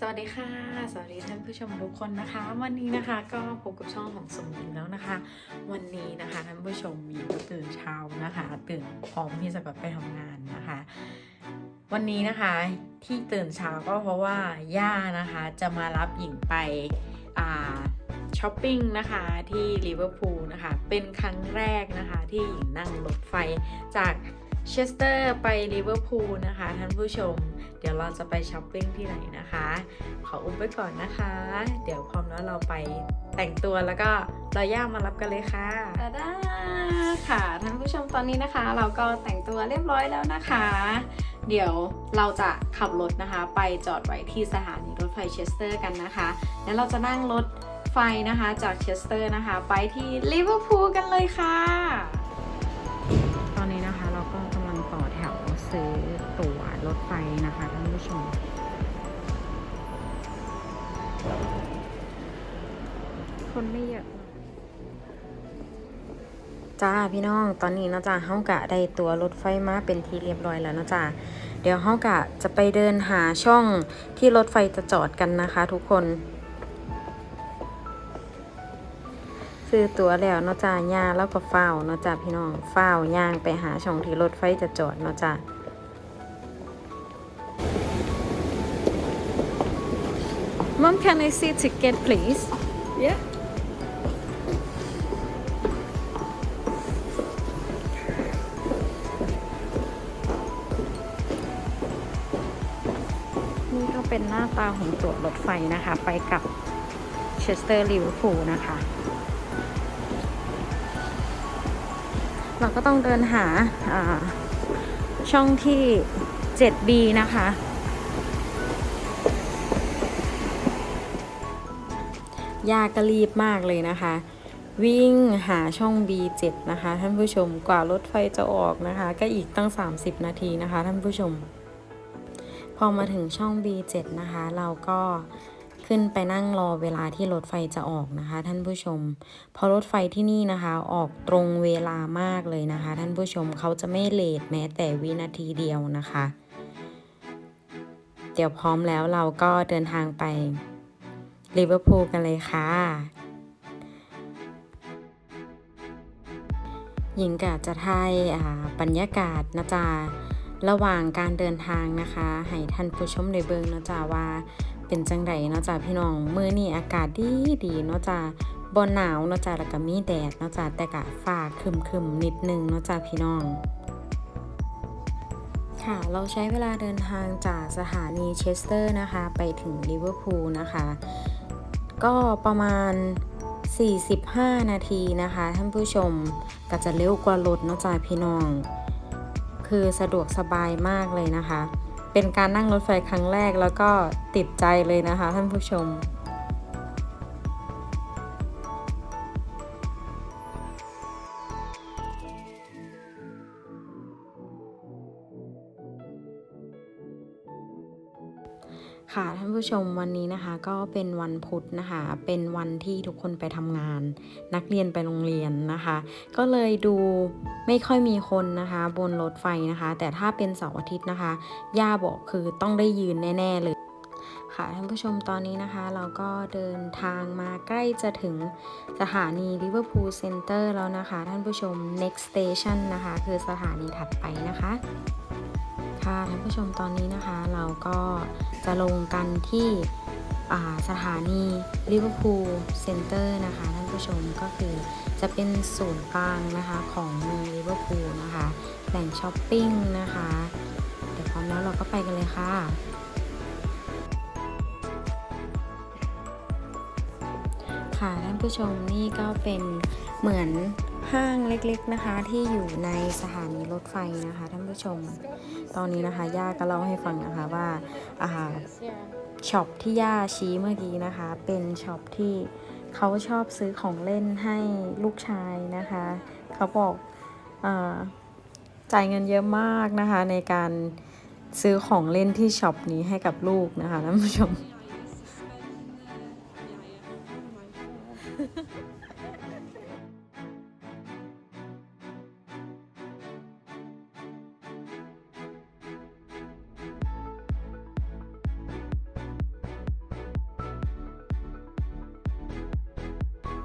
สวัสดีค่ะ สวัสดีท่านผู้ชมทุกคนนะคะ วันนี้นะคะก็พบกับช่องของสมหญิงแล้วนะคะ วันนี้นะคะท่านผู้ชมหญิงก็ตื่นเช้านะคะ ตื่นพร้อมที่จะแบบไปทำงานนะคะ วันนี้นะคะที่ตื่นเช้าก็เพราะว่าย่านะคะจะมารับหญิงไปอ่าช้อปปิ้งนะคะที่ลิเวอร์พูลนะคะเป็นครั้งแรกนะคะที่หญิงนั่งรถไฟจาก เชสเตอร์ไปลิเวอร์พูลนะคะ ท่านผู้ชม เดี๋ยวเราจะไปช้อปปิ้งที่ไหนนะคะ ขออุ้มไว้ก่อนนะคะ เดี๋ยวพร้อมแล้วเราไปแต่งตัวแล้วก็เราย่ามารับกันเลยค่ะตาดาค่ะท่านผู้ชมตอนนี้นะคะ เราก็แต่งตัวเรียบร้อยแล้วนะคะ เดี๋ยวเราจะขับรถนะคะ ไปจอดไว้ที่สถานีรถไฟเชสเตอร์กันนะคะ แล้วเราจะนั่งรถไฟนะคะจากเชสเตอร์นะคะ ไปที่ลิเวอร์พูลกันเลยค่ะ ตอนนี้นะคะเราก็ ซื้อตั๋วรถไฟนะคะท่านผู้ชม คนไม่เยอะจ้าพี่น้องตอนนี้เนาะจ้าเฮากะได้ตัวรถไฟมาเป็นที่เรียบร้อยแล้วเนาะจ้าเดี๋ยวเฮากะจะไปเดินหาช่องที่รถไฟจะจอดกันนะคะ ทุกคน ซื้อตั๋วแล้วเนาะจ้าย่าแล้วก็เฝ้าเนาะจ้าพี่น้องเฝ้าย่างไปหาช่องที่รถไฟจะจอดเนาะจ้า Mom can I see ticket please yeah นี่ก็เป็นหน้าตาของตั๋วรถไฟนะคะ ไปกับเชสเตอร์ลิเวอร์พูลนะคะ เราก็ต้องเดินหาอ่าช่องที่ 7B นะคะ ยากก็รีบมากเลยนะคะ วิ่งหาช่อง B7 นะคะ ท่านผู้ชมกว่ารถไฟจะออกนะคะ ก็อีกตั้ง 30 นาทีนะคะ ท่านผู้ชม พอมาถึงช่อง B7 นะคะ เราก็ขึ้นไปนั่งรอเวลาที่รถไฟจะออกนะคะ ท่านผู้ชมเพราะรถไฟที่นี่นะคะออกตรงเวลามากเลยนะคะ ท่านผู้ชมเขาจะไม่เลทแม้แต่วินาทีเดียวนะคะ เดี๋ยวพร้อมแล้วเราก็เดินทางไป ลิเวอร์พูลกันเลยค่ะ หญิงกะจะทายอ่าบรรยากาศนะจ๊ะระหว่างการเดินทางนะคะให้ท่านผู้ชมได้เบิ่งนะจ๊ะว่าเป็นจังไดเนาะจ๊ะพี่น้องมื้อนี้อากาศดีดีเนาะจ๊ะบ่หนาวเนาะจ๊ะแล้วก็มีแดดเนาะจ๊ะแต่ก็ฟ้าครึมๆนิดนึงเนาะจ๊ะพี่น้อง ค่ะ เราใช้เวลาเดินทางจากสถานีเชสเตอร์นะคะ ไปถึงลิเวอร์พูลนะคะ ก็ประมาณ 45 นาทีนะคะ ท่านผู้ชมก็จะเร็วกว่ารถเนาะจ๊ะพี่น้อง คือสะดวกสบายมากเลยนะคะ เป็นการนั่งรถไฟครั้งแรกแล้วก็ติดใจเลยนะคะท่านผู้ชม ค่ะท่านผู้ชมวันนี้นะคะก็เป็นวันพุธนะคะ เป็นวันที่ทุกคนไปทำงาน นักเรียนไปโรงเรียนนะคะ ก็เลยดูไม่ค่อยมีคนนะคะ บนรถไฟนะคะ แต่ถ้าเป็นเสาร์อาทิตย์นะคะย่าบอกคือต้องได้ยืนแน่ ๆ เลยค่ะท่านผู้ชมตอนนี้นะคะ เราก็เดินทางมาใกล้จะถึงสถานีลิเวอร์พูลเซ็นเตอร์แล้วนะคะ ท่านผู้ชม next station นะคะ คือสถานีถัดไปนะคะ ค่ะท่านผู้ชมตอนนี้นะคะ เราก็จะลงกันที่สถานีลิเวอร์พูลเซ็นเตอร์นะคะ ท่านผู้ชมก็คือจะเป็นศูนย์กลางนะคะของเมืองลิเวอร์พูลนะคะแหล่งช้อปปิ้งนะคะ เดี๋ยวพร้อมแล้วเราก็ไปกันเลยค่ะ ค่ะท่านผู้ชมนี่ก็เป็นเหมือน ห้างเล็กๆนะคะที่อยู่ในสถานีรถไฟนะคะท่านผู้ชม ตอนนี้นะคะย่าก็เล่าให้ฟังนะคะว่าอาช็อปที่ย่าชี้เมื่อกี้นะคะ เป็นช็อปที่เขาชอบซื้อของเล่นให้ลูกชายนะคะ เขาบอกอจ่ายเงินเยอะมากนะคะในการซื้อของเล่นที่ช็อปนี้ให้กับลูกนะคะท่านผู้ชม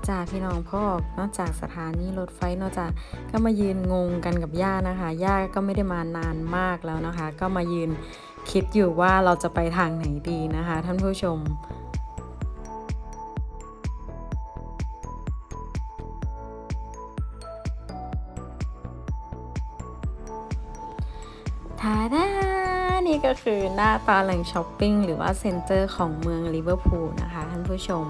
จ้าพี่น้องพ่อนอกจากสถานีรถไฟนอกจากก็มายืนงงกันกับย่านะคะย่าก็ไม่ได้มานานมากแล้วนะคะ ก็มายืนคิดอยู่ว่าเราจะไปทางไหนดีนะคะ ท่านผู้ชมทาดานี่ก็คือหน้าตาแหล่งช้อปปิ้งหรือว่าเซ็นเตอร์ของเมืองลิเวอร์พูลนะคะ ท่านผู้ชม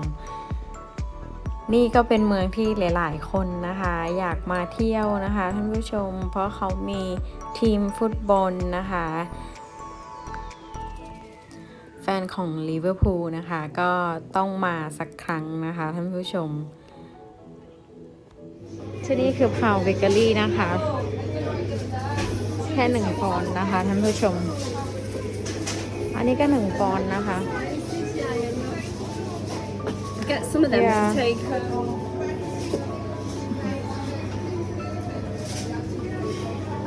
นี่ก็เป็นเมืองที่หลาย ๆ คนนะคะ อยากมาเที่ยวนะคะ ท่านผู้ชม เพราะเขามีทีมฟุตบอลนะคะ แฟนของลิเวอร์พูลนะคะ ก็ต้องมาสักครั้งนะคะ ท่านผู้ชมที่นี่คือพาวเบเกอรี่นะคะ แค่หนึ่งปอนด์นะคะ ท่านผู้ชม อันนี้ก็หนึ่งปอนด์นะคะ Get some of them Yeah. to take home.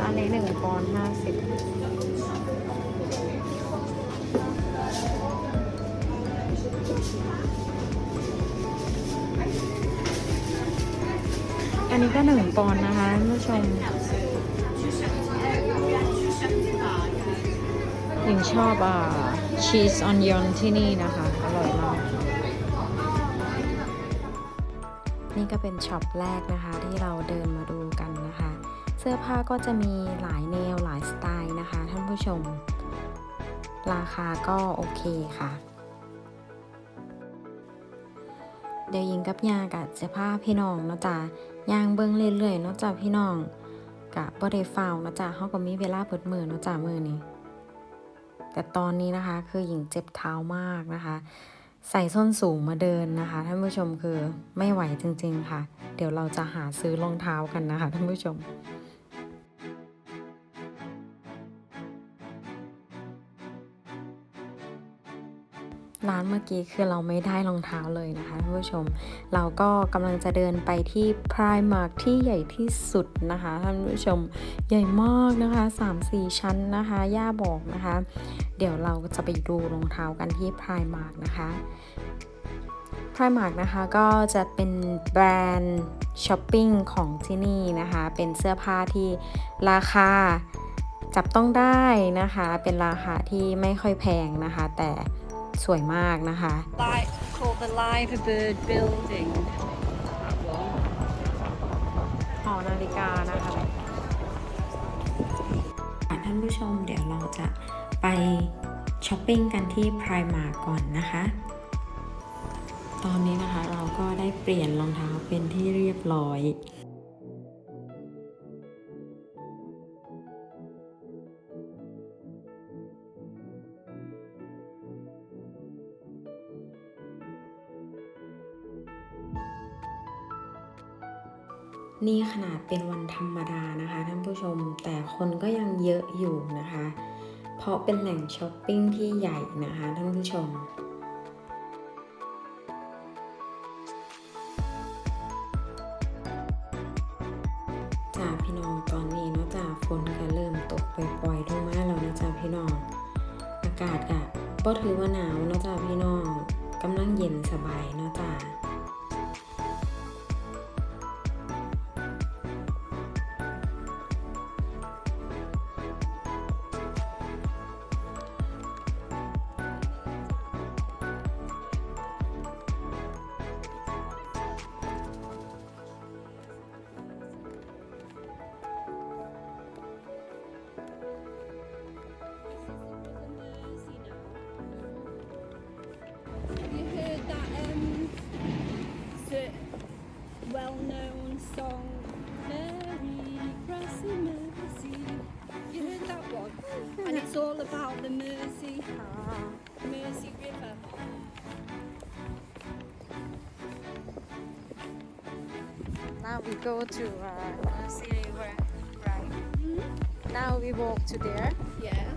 อันนี้หนึ่งปอนด์ห้าสิบอันนี้ก็หนึ่งปอนด์นะคะท่านผู้ชมหญิงชอบอ่าชีสออนยอนที่นี่นะคะ อร่อยมาก นี่ก็เป็นช็อปแรกนะคะที่เราเดินมาดูกันนะคะ เสื้อผ้าก็จะมีหลายแนวหลายสไตล์นะคะ ท่านผู้ชม ราคาก็โอเคค่ะ เดี๋ยวยิงกับยากับเสื้อผ้าพี่น้องเนาะจ๊ะย่างเบิ้งเรื่อยๆเนาะจ๊ะพี่น้องกะบ่ได้ฟาวเนาะจ๊ะเขาก็มีเวลาเปิดมือเนาะจ๊ะมือนี้แต่ตอนนี้นะคะคือหญิงเจ็บเท้ามากนะคะ ใส่ส้นสูงมาเดินนะคะท่านผู้ชมคือไม่ไหวจริง ๆ ค่ะ เดี๋ยวเราจะหาซื้อรองเท้ากันนะคะท่านผู้ชม ร้านเมื่อกี้คือเราไม่ได้รองเท้าเลยนะคะท่านผู้ชม เราก็กำลังจะเดินไปที่ Primark ที่ใหญ่ที่สุดนะคะท่านผู้ชมใหญ่มากนะคะ 3-4 ชั้นนะคะ ย่าบอกนะคะ เดี๋ยวเราจะไปดูรองเท้ากันที่ Primark นะคะ Primark นะคะก็จะเป็นแบรนด์ช้อปปิ้งของที่นี่นะคะ เป็นเสื้อผ้าที่ราคาจับต้องได้นะคะ เป็นราคาที่ไม่ค่อยแพงนะคะ แต่ สวยมากนะคะ Like called the Live Bird Building. That one. หอนาฬิกานะคะท่านผู้ชมเดี๋ยวเราจะไปช้อปปิ้งกันที่ Primark ก่อนนะคะ ตอนนี้นะคะเราก็ได้เปลี่ยนรองเท้าเป็นที่เรียบร้อย นี่ขนาดเป็นวันธรรมดานะคะท่านผู้ชมแต่คนก็ยังเยอะอยู่นะคะ เพราะเป็นแหล่งช้อปปิ้งที่ใหญ่นะคะท่านผู้ชมจ้าพี่น้องตอนนี้เนาะจ้าฝนก็เริ่มตกปล่อยๆลงมาแล้วนะจ้าพี่น้อง อากาศก็ถือว่าหนาวเนาะจ้าพี่น้องกำลังเย็นสบายเนาะจ้า about the Mersey, Mersey River. Now we go to uh, Mercy River, right? Hmm? Now we walk to there. Yeah.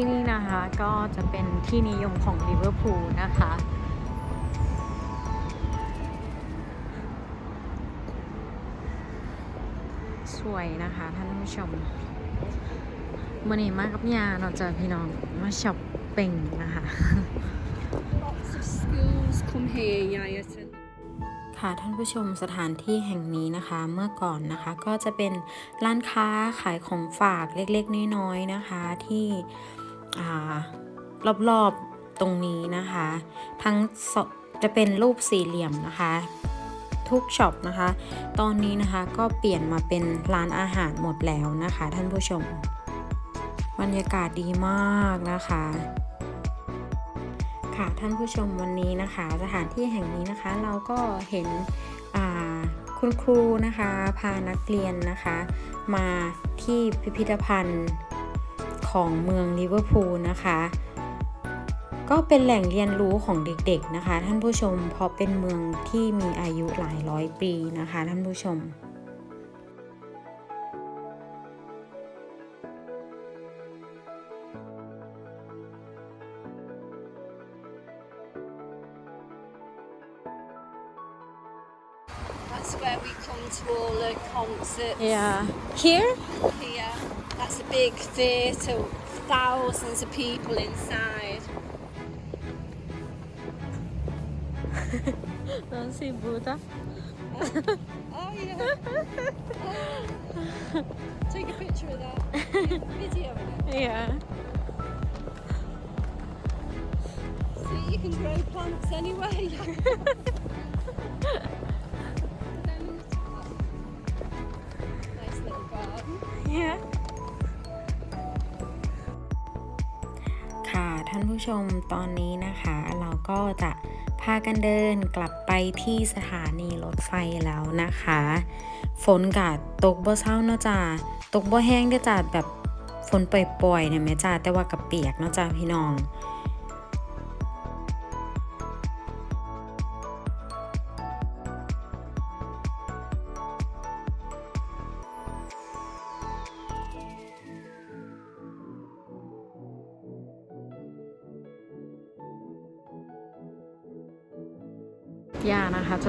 ที่นี่นะคะก็จะเป็นที่นิยมของลิเวอร์พูลนะคะ สวยนะคะท่านผู้ชมมื่อนี้มากับยาเราะจะพี่น้องมาช็อปเป่งนะคะ Lots of schools come here, Yayaton. ค่ะท่านผู้ชมสถานที่แห่งนี้นะคะเมื่อก่อนนะคะก็จะเป็นร้านค้าขายของฝากเล็กๆน้อยๆนะคะที่อ่า รอบๆตรงนี้นะคะ ทั้งจะเป็นรูปสี่เหลี่ยมนะคะ ทุกช็อปนะคะ ตอนนี้นะคะก็เปลี่ยนมาเป็นร้านอาหารหมดแล้วนะคะ ท่านผู้ชม บรรยากาศดีมากนะคะค่ะท่านผู้ชมวันนี้นะคะ สถานที่แห่งนี้นะคะ เราก็เห็นคุณครูนะคะ พานักเรียนนะคะ มาที่พิพิธภัณฑ์ ของเมืองลิเวอร์พูลนะคะ ก็เป็นแหล่งเรียนรู้ของเด็กๆนะคะ ท่านผู้ชมเพราะเป็นเมืองที่มีอายุหลายร้อยปีนะคะ ท่านผู้ชม That's where we come to all the concerts yeah here here. That's a big theatre, thousands of people inside. don't see Buddha Oh, oh yeah. Oh. Take a picture of that. Video of it. yeah See, you can grow plants anywhere. ผู้ชมตอนนี้นะคะ เราก็จะพากันเดินกลับไปที่สถานีรถไฟแล้วนะคะ ฝนกาดตกบ่เศร้าเนาะจ้าตกบ่แห้งเด้จ้าแบบฝนปล่อยๆเนี่ยแม่จ้าแต่ว่ากับเปียกเนาะจ้าพี่น้อง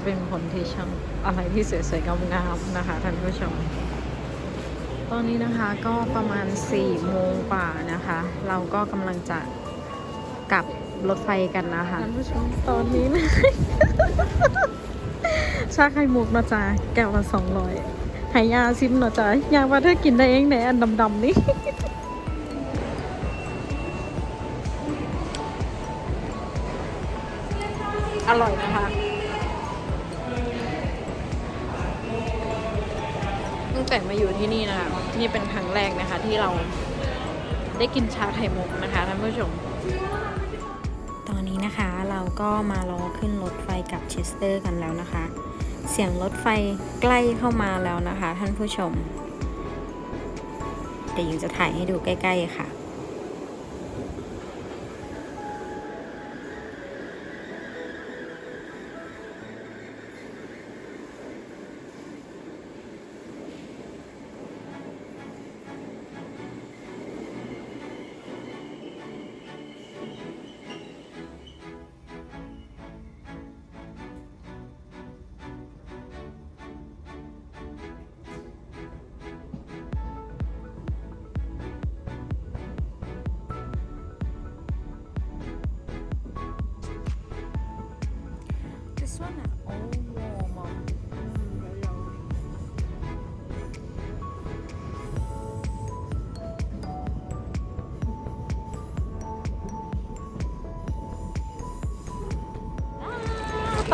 จะเป็นคนที่ช่างอะไรที่สวยๆงามๆนะคะท่านผู้ชม ตอนนี้นะคะก็ประมาณ4โมงกว่านะคะ เราก็กำลังจะกลับรถไฟกันนะคะท่านผู้ชมตอนนี้นะชาไข่มุกเนาะจ๊ะแก้วละสองร้อยหายาซิมเนาะจ๊ะยาว่าเธอกินได้เองไหนอันดำๆนี่อร่อยนะคะ ตั้งแต่มาอยู่ที่นี่นะคะนี่เป็นครั้งแรกนะคะที่เราได้กินชาไข่มุกนะคะท่านผู้ชม ตอนนี้นะคะเราก็มารอขึ้นรถไฟกับเชสเตอร์กันแล้วนะคะ เสียงรถไฟใกล้เข้ามาแล้วนะคะ ท่านผู้ชม เดี๋ยวยิงจะถ่ายให้ดูใกล้ ๆ ค่ะ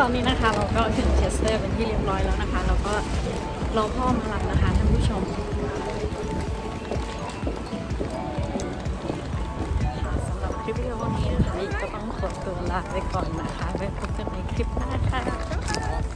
ตอนนี้นะคะเราก็ถึงเชสเตอร์เป็นที่เรียบร้อยแล้วนะคะเราก็รอพ่อมารับนะคะท่านผู้ชมค่ะสำหรับคลิปวิดีโอนี้นะคะก็ต้องขอตัวลาไปก่อนนะคะไว้พบกันในคลิปหน้าค่ะ